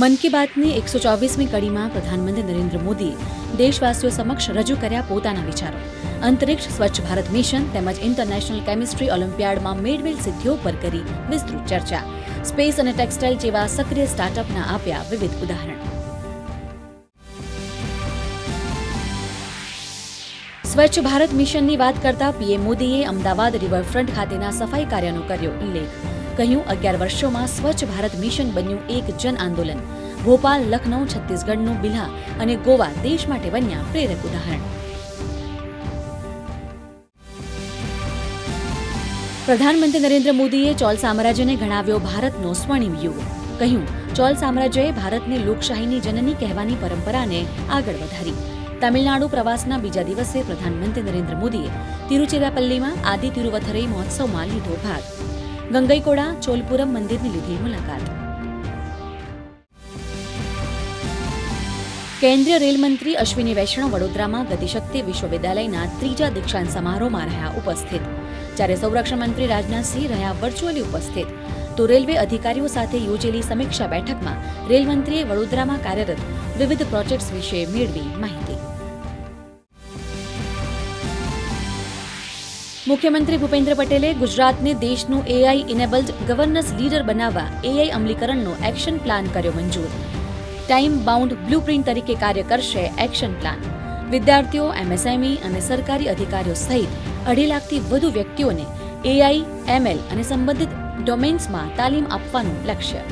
મન કી બાતની એકસો ચોવીસમી કડીમાં પ્રધાનમંત્રી નરેન્દ્ર મોદીએ દેશવાસીઓ સમક્ષ રજૂ કર્યા પોતાના વિચારો. અંતરિક્ષ સ્વચ્છ ભારત મિશન તેમજ ઇન્ટરનેશનલ કેમિસ્ટ્રી ઓલિમ્પિયાડમાં મેળવેલ સિદ્ધિઓ પર કરી વિસ્તૃત ચર્ચા. સ્પેસ અને ટેક્સટાઇલ જેવા સક્રિય સ્ટાર્ટઅપના આપ્યા વિવિધ ઉદાહરણ. સ્વચ્છ ભારત મિશનની વાત કરતા પીએમ મોદીએ અમદાવાદ રિવરફ્રન્ટ ખાતેના સફાઈ કાર્યનો કર્યો ઉલ્લેખ. કહ્યું, અગિયાર વર્ષોમાં સ્વચ્છ ભારત મિશન બન્યું એક જન આંદોલન. ભોપાલ લખનૌ છત્તીસગઢનું બિલ્હા અને ગોવા દેશ માટે બન્યા પ્રેરક ઉદાહરણ. પ્રધાનમંત્રી નરેન્દ્ર મોદીએ ચોલ સામ્રાજ્યને ગણાવ્યો ભારતનો સ્વર્ણિમ યુગ. કહ્યું, ચોલ સામ્રાજ્યએ ભારતને લોકશાહીની જનની કહેવાની પરંપરાને આગળ વધારી. તમિલનાડુ પ્રવાસના બીજા દિવસે પ્રધાનમંત્રી નરેન્દ્ર મોદીએ તિરુચિરાપલ્લીમાં આદિ તિરુવથરઈ મહોત્સવમાં લીધો ભાગ. ગંગઈકોડા, ચોલપુરમ મંદિરની લીધી મુલાકાત. કેન્દ્રીય રેલ મંત્રી અશ્વિની વૈષ્ણવ વડોદરામાં ગતિશક્તિ વિશ્વવિદ્યાલયના ત્રીજા દીક્ષાંત સમારોહમાં રહ્યા ઉપસ્થિત. જ્યારે સંરક્ષણ મંત્રી રાજનાથસિંહ રહ્યા વર્ચ્યુઅલી ઉપસ્થિત. તો રેલવે અધિકારીઓ સાથે યોજેલી સમીક્ષા બેઠકમાં રેલમંત્રીએ વડોદરામાં કાર્યરત વિવિધ પ્રોજેક્ટ્સ વિશે મેળવી માહિતી. મુખ્યમંત્રી ભૂપેન્દ્ર પટેલે ગુજરાતને દેશનું એઆઈ ઇનેબલ્ડ ગવર્નન્સ લીડર બનાવવા એઆઈ અમલીકરણનો એક્શન પ્લાન કર્યો મંજૂર. ટાઈમ બાઉન્ડ બ્લુપ્રિન્ટ તરીકે કાર્ય કરશે એક્શન પ્લાન વિદ્યાર્થીઓ એમએસએમઈ અને સરકારી અધિકારીઓ સહિત અઢી લાખથી વધુ વ્યક્તિઓને એઆઈ એમએલ અને સંબંધિત ડોમેન્સમાં તાલીમ આપવાનું લક્ષ્ય.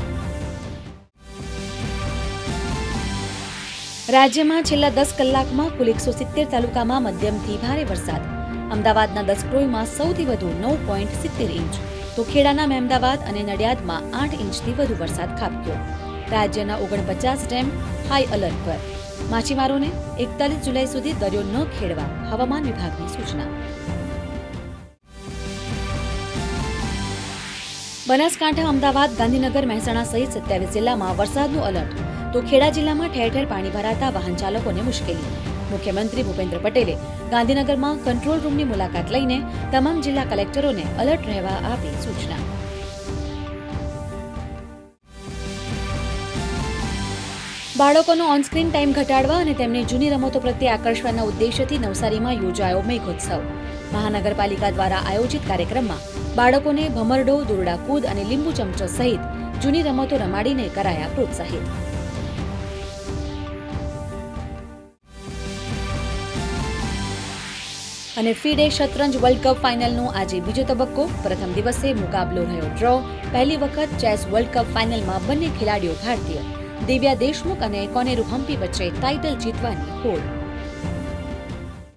રાજ્યમાં છેલ્લા દસ કલાકમાં કુલ એકસો સિત્તેર તાલુકામાં મધ્યમથી ભારે વરસાદ અમદાવાદના દસક્રોઈમાં સૌથી વધુ નવ પોઈન્ટ સિત્તેર ઇંચ તો ખેડાના મહેમદાવાદ અને નડિયાદમાં આઠ ઇંચથી વધુ વરસાદ ખાબક્યો. રાજ્યના ઓગણપચાસ ડેમ હાઈ અલર્ટ પર. માછીમારોને એકતાલીસ જુલાઈ સુધી દરિયો ન ખેડવા હવામાન વિભાગની સૂચના. બનાસકાંઠા, અમદાવાદ, ગાંધીનગર, મહેસાણા સહિત સત્યાવીસ જિલ્લામાં વરસાદનું એલર્ટ તો ખેડા જિલ્લામાં ઠેર ઠેર પાણી ભરાતા વાહન ચાલકોને મુશ્કેલી. મુખ્યમંત્રી ભૂપેન્દ્ર પટેલે ગાંધીનગરમાં કંટ્રોલ રૂમની મુલાકાત લઈને તમામ જિલ્લા કલેક્ટરોને અલર્ટ રહેવા આપી સૂચના. બાળકોનો ઓનસ્ક્રીન ટાઈમ ઘટાડવા અને તેમને જૂની રમતો પ્રત્યે આકર્ષવાના ઉદ્દેશ્યથી નવસારીમાં યોજાયો મેઘોત્સવ. મહાનગરપાલિકા દ્વારા આયોજિત કાર્યક્રમમાં બાળકોને ભમરડો, દોરડા કૂદ અને લીંબુ ચમચો સહિત જૂની રમતો રમાડીને કરાયા પ્રોત્સાહિત. અને ફીડે શતરંજ વર્લ્ડ કપ ફાઇનલનો આજે બીજો તબક્કો. પ્રથમ દિવસે મુકાબલો રહ્યો. ડ્રો. પહેલી વખત ચેસ વર્લ્ડ કપ ફાઇનલમાં બંને ખેલાડીઓ ભારતીય. દિવ્યા દેશમુખ અને કોનેરુ હમ્પી વચ્ચે ટાઇટલ જીતવાની હોડ.